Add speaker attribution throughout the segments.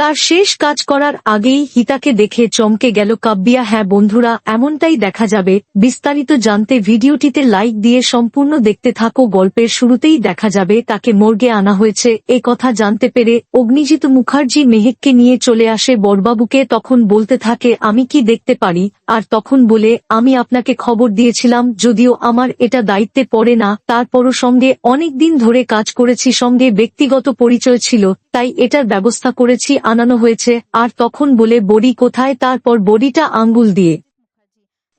Speaker 1: তার শেষ কাজ করার আগেই হিতাকে দেখে চমকে গেল কাব্যিয়া হ্যাঁ বন্ধুরা, এমনটাই দেখা যাবে। বিস্তারিত জানতে ভিডিওটিতে লাইক দিয়ে সম্পূর্ণ দেখতে থাকো। গল্পের শুরুতেই দেখা যাবে তাকে মর্গে আনা হয়েছে। এ কথা জানতে পেরে অগ্নিজিৎ মুখার্জি মেহেককে নিয়ে চলে আসে বড়বাবুকে তখন বলতে থাকে, আমি কি দেখতে পারি? আর তখন বলে, আমি আপনাকে খবর দিয়েছিলাম, যদিও আমার এটা দায়িত্বে পড়ে না। তারপরও সঙ্গে অনেক দিন ধরে কাজ করেছি, সঙ্গে ব্যক্তিগত পরিচয় ছিল, তাই এটার ব্যবস্থা করেছি। আনানো হয়েছে, আর তখন বলে, বড়ি কোথায়? তারপর বড়িটা আঙ্গুল দিয়ে।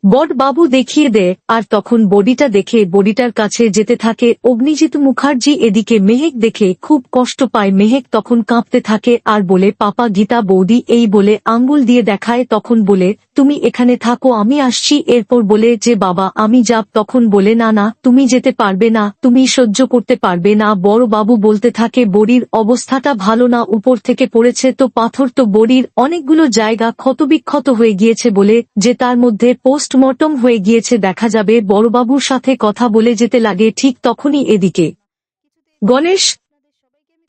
Speaker 1: বট বাবু দেখিয়ে দেয় আর তখন বডিটা দেখে, বডিটার কাছে যেতে থাকে, অগ্নিজিৎ মুখার্জি এদিকে মেহেক দেখে খুব কষ্ট পায়। মেহেক তখন কাঁপতে থাকে, আর বলে, পাপা, গীতা, বৌদি, এই বলে আঙ্গুল দিয়ে দেখায়, তখন বলে তুমি এখানে থাকো, আমি আসছি। এরপর বলে যে, বাবা, আমি যাব তখন বলে, না না, তুমি যেতে পারবে না, তুমি সহ্য করতে পারবে না। বড় বাবু বলতে থাকে, বড়ির অবস্থাটা ভালো না, উপর থেকে পড়েছে তো পাথর। তো বড়ির অনেকগুলো জায়গা ক্ষতবিক্ষত হয়ে গিয়েছে বলে, যে তার মধ্যে পোস্টমর্টম হয়ে গিয়েছে দেখা যাবে। বড়বাবুর সাথে কথা বলে যেতে লাগে ঠিক তখনই এদিকে। গণেশ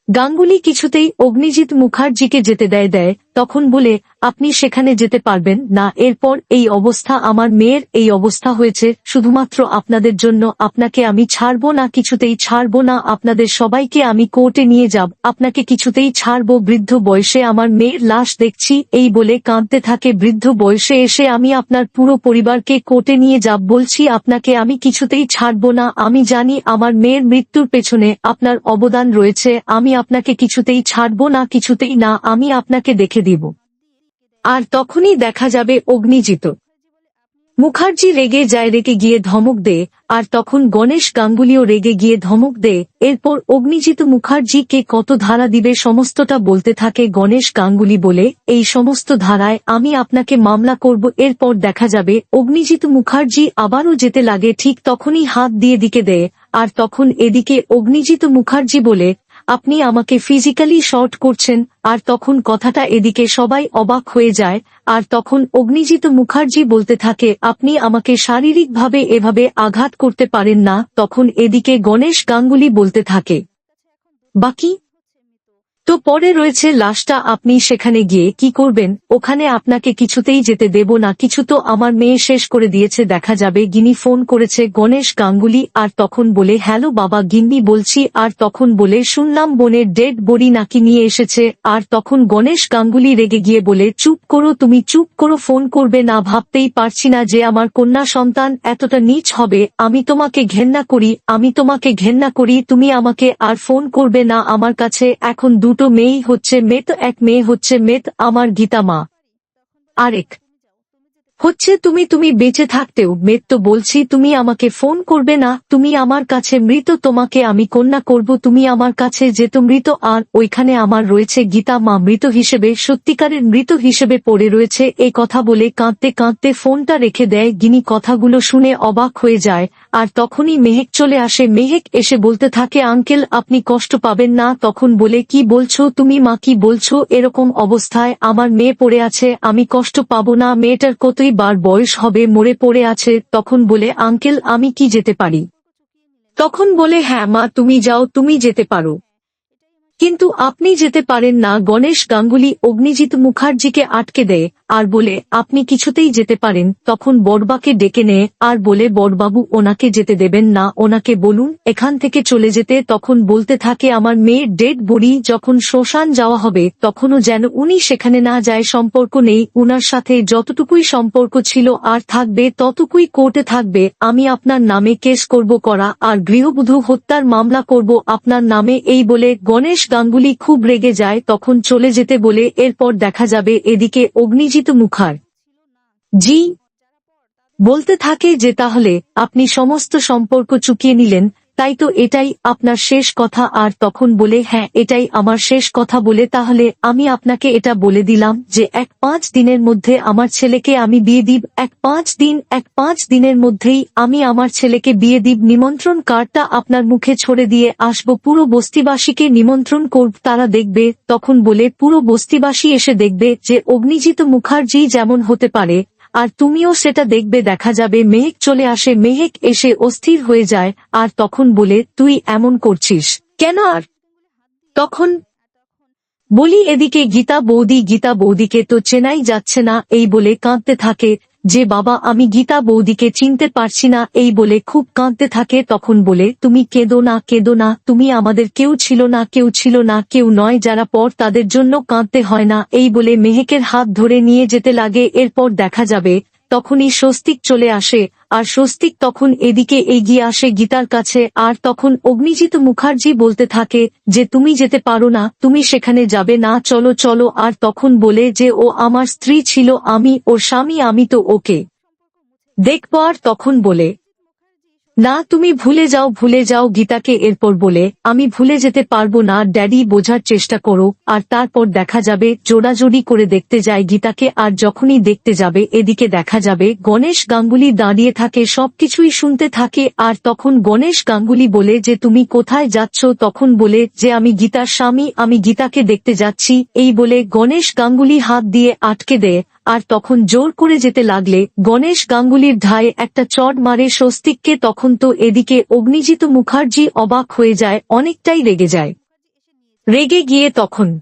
Speaker 1: গাঙ্গুলি কিছুতেই অগ্নিজিৎ মুখার্জিকে যেতে দেয় দেয়। তখন বলে, আপনি সেখানে যেতে পারবেন না, এরপর এই অবস্থা আমার মেয়ের এই অবস্থা হয়েছে, শুধুমাত্র আপনাদের জন্য, আপনাকে আমি ছাড়বো না, কিছুতেই ছাড়বো না, আপনাদের সবাইকে আমি কোর্টে নিয়ে যাব, আপনাকে কিছুতেই ছাড়বো, বৃদ্ধ বয়সে আমার মেয়ের লাশ দেখছি, এই বলে কাঁদতে থাকে, বৃদ্ধ বয়সে এসে আমি আপনার পুরো পরিবারকে কোর্টে নিয়ে যাব, বলছি, আপনাকে আমি কিছুতেই ছাড়বো না, আমি জানি আমার মেয়ের মৃত্যুর পেছনে আপনার অবদান রয়েছে, আমি আপনাকে কিছুতেই ছাড়বো না, কিছুতেই না, আমি আপনাকে দেখে দিব। আর তখনই দেখা যাবে অগ্নিজিত মুখার্জি রেগে যায় রেগে গিয়ে ধমক দে, আর তখন গণেশ গাঙ্গুলিও রেগে গিয়ে ধমক দে। এরপর অগ্নিজিত মুখার্জিকে কত ধারা দিবে সমস্তটা বলতে থাকে গণেশ গাঙ্গুলি বলে, এই সমস্ত ধারায় আমি আপনাকে মামলা করব। এরপর দেখা যাবে অগ্নিজিত মুখার্জি আবারও যেতে লাগে ঠিক তখনই হাত দিয়ে দিকে দেয় আর তখন এদিকে অগ্নিজিত মুখার্জি বলে আপনি আমাকে ফিজিক্যালি শর্ট করছেন, আর তখন কথাটা এদিকে সবাই অবাক হয়ে যায়, আর তখন অগ্নিজিত মুখার্জি বলতে থাকে, আপনি আমাকে শারীরিকভাবে এভাবে আঘাত করতে পারেন না। তখন এদিকে গণেশ গাঙ্গুলি বলতে থাকে, বাকি তো পরে রয়েছে লাশটা, আপনি সেখানে গিয়ে কি করবেন? ওখানে আপনাকে কিছুতেই যেতে দেব না, কিছু তো আমার মেয়ে শেষ করে দিয়েছে, দেখা যাবে। গিনি ফোন করেছে, গণেশ গাঙ্গুলি। আর তখন বলে, হ্যালো বাবা, গিন্নি বলছি। আর তখন বলে, শুনলাম বোনের ডেড বডি নাকি নিয়ে এসেছে। আর তখন গণেশ গাঙ্গুলি রেগে গিয়ে বলে, চুপ করো, তুমি চুপ করো, ফোন করবে না, ভাবতেই পারছি না যে আমার কন্যা সন্তান এতটা নিচ হবে। আমি তোমাকে ঘেন্না করি, আমি তোমাকে ঘেন্না করি, তুমি আমাকে আর ফোন করবে না আমার কাছে। এখন দুটো মেয়েই হচ্ছে মেত এক মেয়ে হচ্ছে মেত আমার গীতা মা। আরেক হচ্ছে তুমি তুমি বেঁচে থাকতেও মেত তো বলছি, তুমি আমাকে ফোন করবে না, তুমি আমার কাছে মৃত, তোমাকে আমি কন্যা করব, তুমি আমার কাছে যেত মৃত, আর ওইখানে আমার রয়েছে গীতা মা মৃত হিসেবে, সত্যিকারের মৃত হিসেবে পড়ে রয়েছে, এই কথা বলে কাঁদতে কাঁদতে ফোনটা রেখে দেয়, গিনি কথাগুলো শুনে অবাক হয়ে যায়, আর তখনই মেহেক চলে আসে মেহেক এসে বলতে থাকে, আঙ্কেল, আপনি কষ্ট পাবেন না, তখন বলে, কি বলছো তুমি মা, কি বলছো, এরকম অবস্থায় আমার মেয়ে পড়ে আছে, আমি কষ্ট পাবো না, মেয়েটার কতই বার বয়স হবে, মরে পড়ে আছে, তখন বলে, আঙ্কেল, আমি কি যেতে পারি? তখন বলে হ্যাঁ মা, তুমি যাও, তুমি যেতে পারো। কিন্তু আপনি যেতে পারেন না, গণেশ গাঙ্গুলি অগ্নিজিৎ মুখার্জিকে আটকে দেয়। আর বলে, আপনি কিছুতেই যেতে পারেন। তখন বড়বাকে ডেকে নেয়, আর বলে, বড়বাবু, ওনাকে যেতে দেবেন না। ওনাকে বলুন, এখান থেকে চলে যেতে। তখন বলতে থাকে, আমার মেয়ের ডেড বডি যখন শ্মশান যাওয়া হবে, তখনও যেন উনি সেখানে না যায়, সম্পর্ক নেই। উনার সাথে যতটুকুই সম্পর্ক ছিল আর থাকবে, ততটুকুই কোর্টে থাকবে। আমি আপনার নামে কেস করব করা, আর গৃহবধূ হত্যার মামলা করব আপনার নামে। এই বলে গণেশ গাঙ্গুলি খুব রেগে যায়, তখন চলে যেতে বলে, এরপর দেখা যাবে এদিকে অগ্নিজিৎ মুখার। জি। বলতে থাকে যে তাহলে আপনি সমস্ত সম্পর্ক চুকিয়ে নিলেন তাই তো এটাই আপনার শেষ কথা আর তখন বলে হ্যাঁ এটাই আমার শেষ কথা বলে, তাহলে আমি আপনাকে এটা বলে দিলাম যে এক পাঁচ দিনের মধ্যে আমার ছেলেকে আমি বিয়ে দিব, এক পাঁচ দিন, এক পাঁচ দিনের মধ্যেই আমি আমার ছেলেকে বিয়ে দিব, নিমন্ত্রণ কার্ডটা আপনার মুখে ছড়ে দিয়ে আসব, পুরো বস্তিবাসীকে নিমন্ত্রণ করব, তারা দেখবে, তখন বলে পুরো বস্তিবাসী এসে দেখবে যে অগ্নিজিৎ মুখার্জি যেমন হতে পারে আর তুমিও সেটা দেখবে, দেখা যাবে, মেহেক চলে আসে, মেহেক এসে অস্থির হয়ে যায়, আর তখন বলে, তুই এমন করছিস? কেন আর? তখন বলি এদিকে, গীতা বৌদি, গীতা বৌদিকে তো চেনাই যাচ্ছে না। এই বলে কাঁদতে থাকে যে বাবা আমি গীতা বৌদিকে চিনতে পারছি না, এই বলে খুব কাঁদতে থাকে, তখন বলে, তুমি কেঁদো না কেঁদো না, তুমি আমাদের কেউ ছিল না, কেউ ছিল না, কেউ নয়, যারা পর তাদের জন্য কাঁদতে হয় না। এই বলে মেহেকের হাত ধরে নিয়ে যেতে লাগে, এরপর দেখা যাবে তখনই স্বস্তিক চলে আসে, আর স্বস্তিক তখন এদিকে এগিয়ে আসে গীতার কাছে, আর তখন অগ্নিজিৎ মুখার্জি বলতে থাকে যে, তুমি যেতে পারো না, তুমি সেখানে যাবে না, চলো চলো। আর তখন বলে যে, ও আমার স্ত্রী ছিল আমি, ওর স্বামী আমি তো ওকে। দেখব আর তখন বলে না, তুমি ভুলে যাও ভুলে যাও, গীতাকে এরপর বলে, আমি ভুলে যেতে পারব না, ড্যাডি বোঝার চেষ্টা করো, আর তারপর দেখা যাবে, জোড়াজোড়ি করে দেখতে যায় গীতাকে, আর যখনই দেখতে যাবে, এদিকে দেখা যাবে, গণেশ গাঙ্গুলি দাঁড়িয়ে থাকে, সবকিছুই শুনতে থাকে, আর তখন গণেশ গাঙ্গুলি বলে যে, তুমি কোথায় যাচ্ছ? তখন বলে যে, আমি গীতার স্বামী, আমি গীতাকে দেখতে যাচ্ছি। এই বলে গণেশ গাঙ্গুলি হাত দিয়ে আটকে দেয় আর তখন জোর করে যেতে লাগলে গণেশ গাঙ্গুলির ধায়ে একটা চট মারে স্বস্তিককে তখন তো এদিকে অগ্নিজিত মুখার্জি অবাক হয়ে যায়, অনেকটাই রেগে যায়। রেগে গিয়ে তখন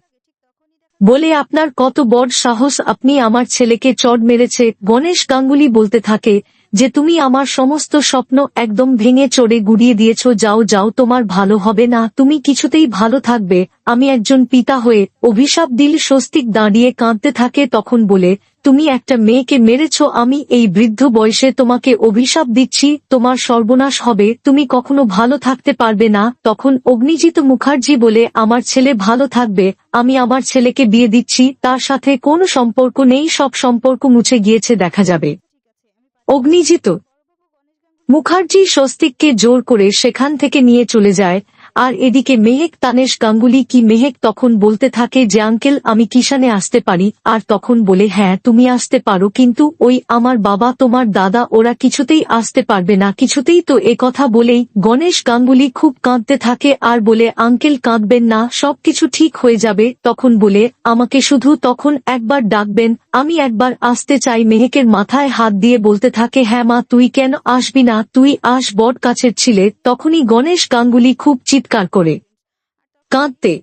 Speaker 1: বলে, আপনার কত বড় সাহস, আপনি আমার ছেলেকে চড় মেরেছে। গণেশ গাঙ্গুলি বলতে থাকে, যে তুমি আমার সমস্ত স্বপ্ন একদম ভেঙে চড়ে গুড়িয়ে দিয়েছ, যাও যাও, তোমার ভালো হবে না, তুমি কিছুতেই ভালো থাকবে। আমি একজন পিতা হয়ে অভিশাপ দিল স্বস্তিক দাঁড়িয়ে কাঁদতে থাকে, তখন বলে তুমি একটা মেয়েকে মেরেছ, আমি এই বৃদ্ধ বয়সে তোমাকে অভিশাপ দিচ্ছি, তোমার সর্বনাশ হবে, তুমি কখনো ভালো থাকতে পারবে না, তখন অগ্নিজিৎ মুখার্জি বলে, আমার ছেলে ভালো থাকবে, আমি আমার ছেলেকে বিয়ে দিচ্ছি, তার সাথে কোনো সম্পর্ক নেই, সব সম্পর্ক মুছে গিয়েছে, দেখা যাবে। অগ্নিজিত মুখার্জি স্বস্তিককে জোর করে সেখান থেকে নিয়ে চলে যায় আর এদিকে মেহেক তানেশ গাঙ্গুলি কি মেহেক তখন বলতে থাকে যে, আঙ্কেল, আমি কিষানে আসতে পারি। আর তখন বলে হ্যাঁ তুমি আসতে পারো, কিন্তু ওই আমার বাবা, তোমার দাদা, ওরা কিছুতেই আসতে পারবে না। কিছুতেই তো কথা বলেই গণেশ গাঙ্গুলি খুব কাঁদতে থাকে আর বলে, আঙ্কেল, কাঁদবেন না সবকিছু ঠিক হয়ে যাবে। তখন বলে, আমাকে শুধু তখন একবার ডাকবেন, আমি একবার আসতে চাই। মেহেকের মাথায় হাত দিয়ে বলতে থাকে হ্যাঁ মা, তুই কেন আসবি না? তুই আস বট কাছের ছিলে। তখনই গণেশ গাঙ্গুলি খুব চিৎকার করে। কাঁদতে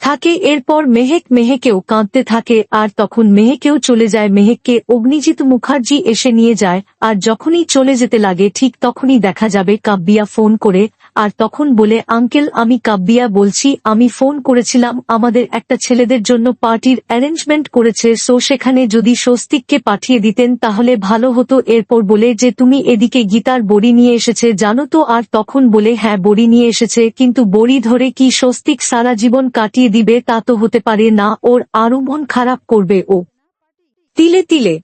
Speaker 1: থাকে, এরপর মেহেক মেহেকেও কাঁদতে থাকে, আর তখন মেহেকেও চলে যায়। মেহেককে অগ্নিজিৎ মুখার্জি এসে নিয়ে যায়, আর যখনই চলে যেতে লাগে, ঠিক তখনই দেখা যাবে কাব্বিয়া ফোন করে আর তখন বলে, আঙ্কেল, আমি কাব্বিয়া বলছি, আমি ফোন করেছিলাম, আমাদের একটা ছেলেদের জন্য পার্টির অ্যারেঞ্জমেন্ট করেছে, সো সেখানে যদি স্বস্তিককে পাঠিয়ে দিতেন তাহলে ভালো হতো। এরপর বলে যে, তুমি এদিকে গীতার বড়ি নিয়ে এসেছে, জানো তো? আর তখন বলে হ্যাঁ বড়ি নিয়ে এসেছে, কিন্তু বড়ি ধরে কি স্বস্তিক সারা জীবন কাটিয়ে দিবে তা তো হতে পারে না, ওর আরও মন খারাপ করবে ও। তিলে তিলে।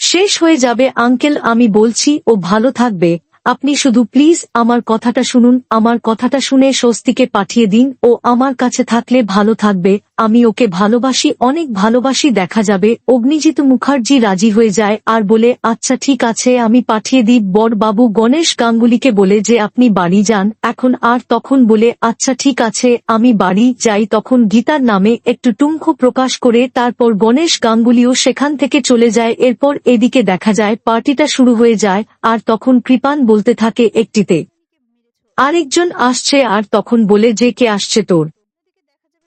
Speaker 1: শেষ হয়ে যাবে, আঙ্কেল, আমি বলছি, ও ভালো থাকবে। আপনি শুধু প্লিজ আমার কথাটা শুনুন, আমার কথাটা শুনে স্বস্তিকে পাঠিয়ে দিন ও আমার কাছে থাকলে ভালো থাকবে আমি ওকে ভালোবাসি, অনেক ভালোবাসি, দেখা যাবে। অগ্নিজিৎ মুখার্জি রাজি হয়ে যায় আর বলে আচ্ছা ঠিক আছে, আমি পাঠিয়ে দিই। বড় বাবু গণেশ গাঙ্গুলিকে বলে যে, আপনি বাড়ি যান। এখন আর তখন বলে আচ্ছা ঠিক আছে, আমি বাড়ি যাই। তখন গীতার নামে একটু টুঙ্খ প্রকাশ করে তারপর গণেশ গাঙ্গুলিও সেখান থেকে চলে যায়। এরপর এদিকে দেখা যায়, পার্টিটা শুরু হয়ে যায় আর তখন কৃপান বলতে থাকে একটিতে, আরেকজন আসছে। আর তখন বলে, যে কে আসছে তোর?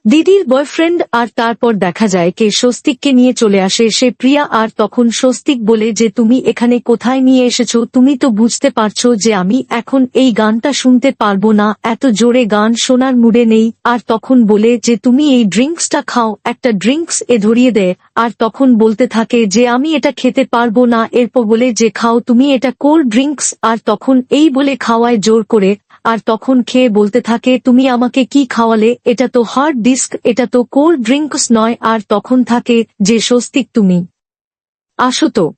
Speaker 1: দিদির বয়ফ্রেন্ড আর তারপর দেখা যায় কে স্বস্তিককে নিয়ে চলে আসে, সে প্রিয়া আর তখন স্বস্তিক বলে যে, তুমি এখানে কোথায় নিয়ে এসেছ? তুমি তো বুঝতে পারছ যে আমি এখন এই গানটা শুনতে পারব না। এত জোরে গান শোনার মুডে নেই। আর তখন বলে যে, তুমি এই ড্রিঙ্কসটা খাও, একটা ড্রিঙ্কস এ ধরিয়ে দেয় আর তখন বলতে থাকে যে, আমি এটা খেতে পারব না। এরপর বলে যে, খাও, তুমি এটা কোল্ড ড্রিঙ্কস। আর তখন এই বলে খাওয়ায় জোর করে। আর তখন খেয়ে বলতে থাকে, তুমি আমাকে কি খাওয়ালে? এটা তো হার্ড ডিস্ক এটা তো কোল্ড ড্রিঙ্কস নয়। আর তখন থাকে, যে স্বস্তিক তুমি। আসো তো।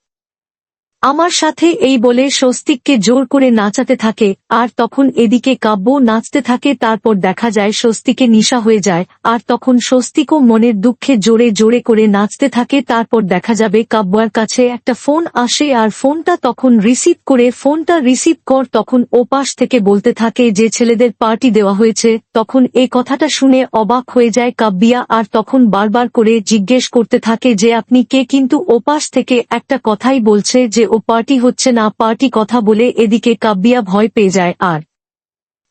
Speaker 1: আমার সাথে এই বলে স্বস্তিককে জোর করে নাচাতে থাকে, আর তখন এদিকে কাব্য নাচতে থাকে, তারপর দেখা যায় স্বস্তিকে নিশা হয়ে যায়, আর তখন স্বস্তিকও মনের দুঃখে জোরে জোরে করে নাচতে থাকে, তারপর দেখা যাবে কাব্যার কাছে একটা ফোন আসে, আর ফোনটা তখন রিসিভ করে, ফোনটা রিসিভ কর, তখন ওপাশ থেকে বলতে থাকে, যে ছেলেদের পার্টি দেওয়া হয়েছে, তখন এ কথাটা শুনে অবাক হয়ে যায় কাব্যিয়া, আর তখন বারবার করে জিজ্ঞেস করতে থাকে, যে আপনি কে? কিন্তু ওপাশ থেকে একটা কথাই বলছে যে ও পার্টি হচ্ছে না, পার্টি কথা বলে এদিকে কাব্যিয়া ভয় পেয়ে যায় আর।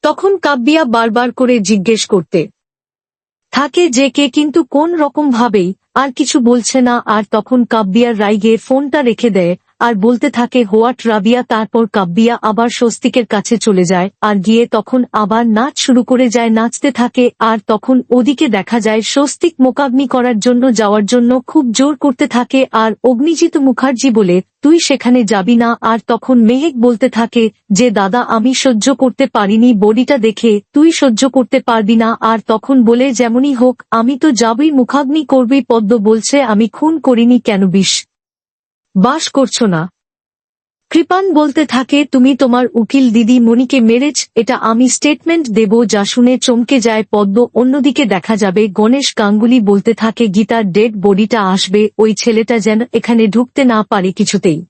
Speaker 1: তখন কাব্যিয়া বারবার করে জিজ্ঞেস করতে। থাকে যে কে কিন্তু কোন রকম ভাবেই আর কিছু বলছে না, আর তখন কাব্বিয়ার রাইগে ফোনটা রেখে দেয় আর বলতে থাকে, হোয়াট রাবিয়া, তারপর কাব্বিয়া আবার স্বস্তিকের কাছে চলে যায়, আর গিয়ে তখন আবার নাচ শুরু করে যায়, নাচতে থাকে, আর তখন ওদিকে দেখা যায়, স্বস্তিক মোকাবনি করার জন্য, যাওয়ার জন্য খুব জোর করতে থাকে, আর অগ্নিজিৎ মুখার্জি বলে, তুই সেখানে যাবি না। আর তখন মেহেক বলতে থাকে, যে দাদা, আমি সহ্য করতে পারিনি, বডিটা দেখে তুই সহ্য করতে পারবি না। আর তখন বলে, যেমনই হোক, আমি তো যাবই, মুখাগ্নি করবি। পদ্ম বলছে, আমি খুন করিনি কেন বিষ? বাস করছ না। কৃপান বলতে থাকে, তুমি তোমার উকিল দিদি মনিকে মেরেছ, এটা আমি স্টেটমেন্ট দেব যা শুনে চমকে যায় পদ্ম। অন্যদিকে দেখা যাবে, গণেশ গাঙ্গুলি বলতে থাকে, গীতার ডেড বডিটা আসবে, ওই ছেলেটা যেন এখানে ঢুকতে না পারে কিছুতেই।